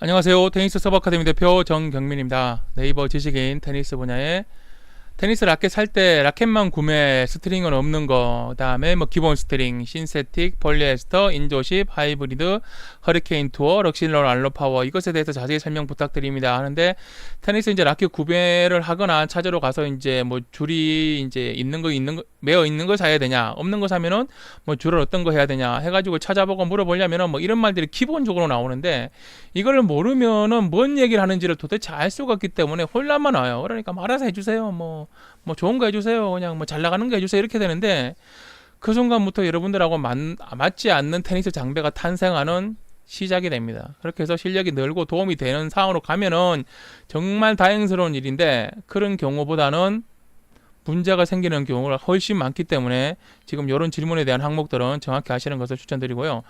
안녕하세요. 테니스 서브 아카데미 대표 정경민입니다. 네이버 지식인 테니스 분야의 테니스 라켓 살 때 라켓만 구매, 스트링은 없는 거, 그다음에 뭐 기본 스트링, 신세틱, 폴리에스터, 인조십, 하이브리드, 허리케인 투어, 럭실러 알로 파워 이것에 대해서 자세히 설명 부탁드립니다. 하는데 테니스 이제 라켓 구매를 하거나 찾으러 가서 이제 뭐 줄이 이제 있는 거 있는 거 매어 있는 거 사야 되냐, 없는 거 사면은 뭐 줄을 어떤 거 해야 되냐 해가지고 찾아보고 물어보려면은 뭐 이런 말들이 기본적으로 나오는데 이거를 모르면은 뭔 얘기를 하는지를 도대체 알 수가 없기 때문에 혼란만 와요. 그러니까 말아서 해주세요. 뭐뭐 좋은 거 해주세요. 그냥 뭐 잘 나가는 거 해주세요. 이렇게 되는데 그 순간부터 여러분들하고 맞, 맞지 않는 테니스 장비가 탄생하는 시작이 됩니다. 그렇게 해서 실력이 늘고 도움이 되는 상황으로 가면은 정말 다행스러운 일인데 그런 경우보다는 문제가 생기는 경우가 훨씬 많기 때문에 지금 이런 질문에 대한 항목들은 정확히 하시는 것을 추천드리고요.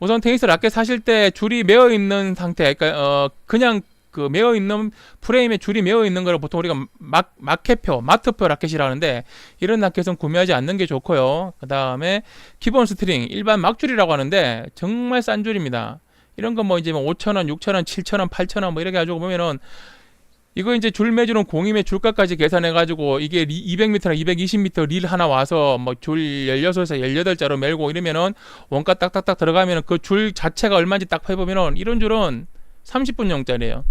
우선 테니스 라켓 사실 때 줄이 매어 있는 상태, 그러니까 어 그냥 그 매어 있는 프레임에 줄이 매어 있는 걸 보통 우리가 막 마켓표, 마트표 라켓이라 하는데 이런 라켓은 구매하지 않는 게 좋고요. 그 다음에 기본 스트링, 일반 막줄이라고 하는데 정말 싼 줄입니다. 이런 거뭐 이제 뭐 5,000원, 6,000원, 7,000원, 8,000원 뭐 이렇게 가지고 보면은 이거 이제 줄 매주는 공임의 줄값까지 계산해 가지고 이게 200m나 220m 릴 하나 와서 뭐 줄 16에서 18자로 멜고 이러면은 원가 딱딱딱 들어가면은 그 줄 자체가 얼마인지 딱 해보면은 이런 줄은 30분용짜리예요.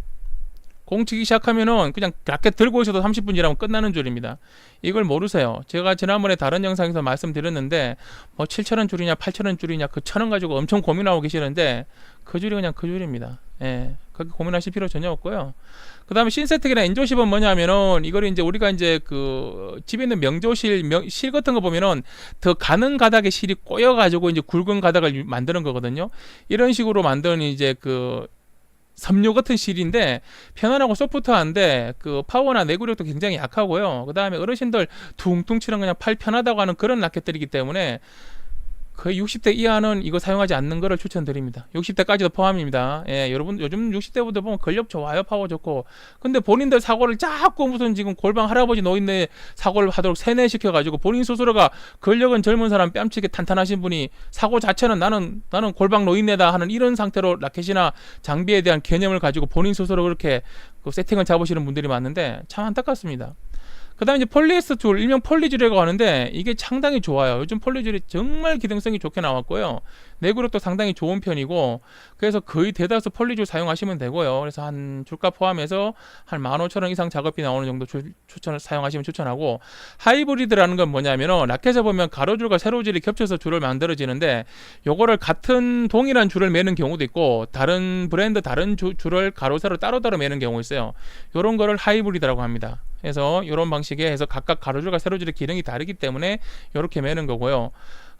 공 치기 시작하면은 그냥 라켓 들고 있어도 30분 지나면 끝나는 줄입니다. 이걸 모르세요. 제가 지난번에 다른 영상에서 말씀드렸는데 뭐 7천원 줄이냐 8천원 줄이냐 그 천 원 가지고 엄청 고민하고 계시는데 그 줄이 그냥 그 줄입니다. 예. 그렇게 고민하실 필요 전혀 없고요. 그 다음에 신세택이나 인조십은 뭐냐면은 이걸 이제 우리가 이제 그 집에 있는 명조실 명, 실 같은 거 보면은 더 가는 가닥에 실이 꼬여가지고 이제 굵은 가닥을 만드는 거거든요. 이런 식으로 만드는 이제 그 섬유 같은 실인데 편안하고 소프트한데 그 파워나 내구력도 굉장히 약하고요. 그 다음에 어르신들 퉁퉁 치는 그냥 팔 편하다고 하는 그런 라켓들이기 때문에 거의 60대 이하는 이거 사용하지 않는 거를 추천드립니다. 60대까지도 포함입니다. 예, 여러분 요즘 60대부터 보면 근력 좋아요, 파워 좋고. 근데 본인들 사고를 자꾸 무슨 지금 골방 할아버지 노인네 사고를 하도록 세뇌시켜 가지고 본인 스스로가 근력은 젊은 사람 뺨치게 탄탄하신 분이 사고 자체는 나는 나는 골방 노인네다 하는 이런 상태로 라켓이나 장비에 대한 개념을 가지고 본인 스스로 그렇게 그 세팅을 잡으시는 분들이 많은데 참 안타깝습니다. 그 다음에 이제 폴리에스터 줄, 일명 폴리줄이라고 하는데 이게 상당히 좋아요. 요즘 폴리줄이 정말 기능성이 좋게 나왔고요. 내구력도 상당히 좋은 편이고 그래서 거의 대다수 폴리줄 사용하시면 되고요. 그래서 한 줄값 포함해서 한 15,000원 이상 작업비 나오는 정도 줄, 추천을 사용하시면 추천하고 하이브리드라는 건 뭐냐면은 라켓에 보면 가로줄과 세로줄이 겹쳐서 줄을 만들어지는데 요거를 같은 동일한 줄을 매는 경우도 있고 다른 브랜드 다른 주, 줄을 가로 세로 따로따로 매는 경우 있어요. 요런 거를 하이브리드라고 합니다. 그래서 이런 방식에 해서 각각 가로줄과 세로줄의 기능이 다르기 때문에 이렇게 매는 거고요.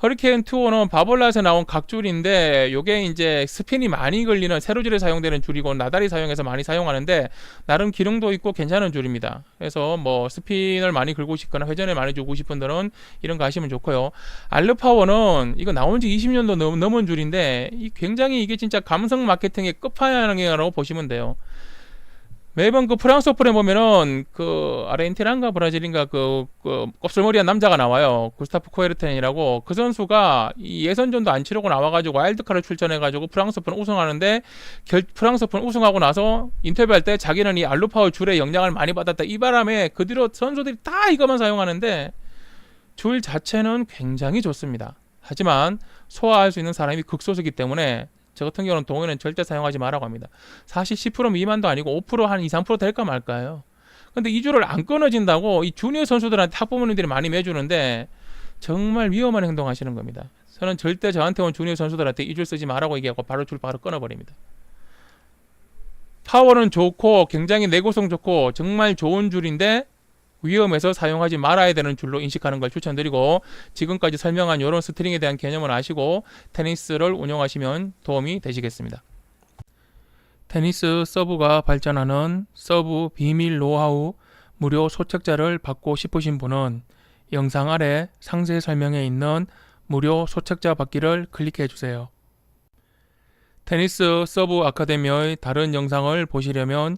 허리케인 투어는 바볼라에서 나온 각줄인데 요게 이제 스핀이 많이 걸리는 세로줄에 사용되는 줄이고 나다리 사용해서 많이 사용하는데 나름 기능도 있고 괜찮은 줄입니다. 그래서 뭐 스핀을 많이 걸고 싶거나 회전을 많이 주고 싶은 분들은 이런 거 하시면 좋고요. 알르파워는 이거 나온 지 20년도 넘, 넘은 줄인데 이 굉장히 이게 진짜 감성 마케팅의 끝판왕이라고 보시면 돼요. 매번 그 프랑스 오픈에 보면은 그 아르헨티나인가 브라질인가 그, 그 곱슬머리한 남자가 나와요. 구스타프 코에르텐이라고 그 선수가 이 예선전도 안 치르고 나와가지고 와일드카를 출전해가지고 프랑스 오픈 우승하는데 결, 프랑스 오픈 우승하고 나서 인터뷰할 때 자기는 이 알루파워 줄에 영향을 많이 받았다. 이 바람에 그 뒤로 선수들이 다 이것만 사용하는데 줄 자체는 굉장히 좋습니다. 하지만 소화할 수 있는 사람이 극소수이기 때문에 저 같은 경우는 동호회는 절대 사용하지 말라고 합니다. 사실 10% 미만도 아니고 5%한 2, 3% 될까 말까요. 근데 이 줄을 안 끊어진다고 이 주니어 선수들한테 학부모님들이 많이 매주는데 정말 위험한 행동 하시는 겁니다. 저는 절대 저한테 온 주니어 선수들한테 이 줄 쓰지 말라고 얘기하고 바로 줄 바로 끊어버립니다. 파워는 좋고 굉장히 내구성 좋고 정말 좋은 줄인데 위험해서 사용하지 말아야 되는 줄로 인식하는 걸 추천드리고 지금까지 설명한 이런 스트링에 대한 개념을 아시고 테니스를 운영하시면 도움이 되시겠습니다. 테니스 서브가 발전하는 서브 비밀 노하우 무료 소책자를 받고 싶으신 분은 영상 아래 상세 설명에 있는 무료 소책자 받기를 클릭해 주세요. 테니스 서브 아카데미의 다른 영상을 보시려면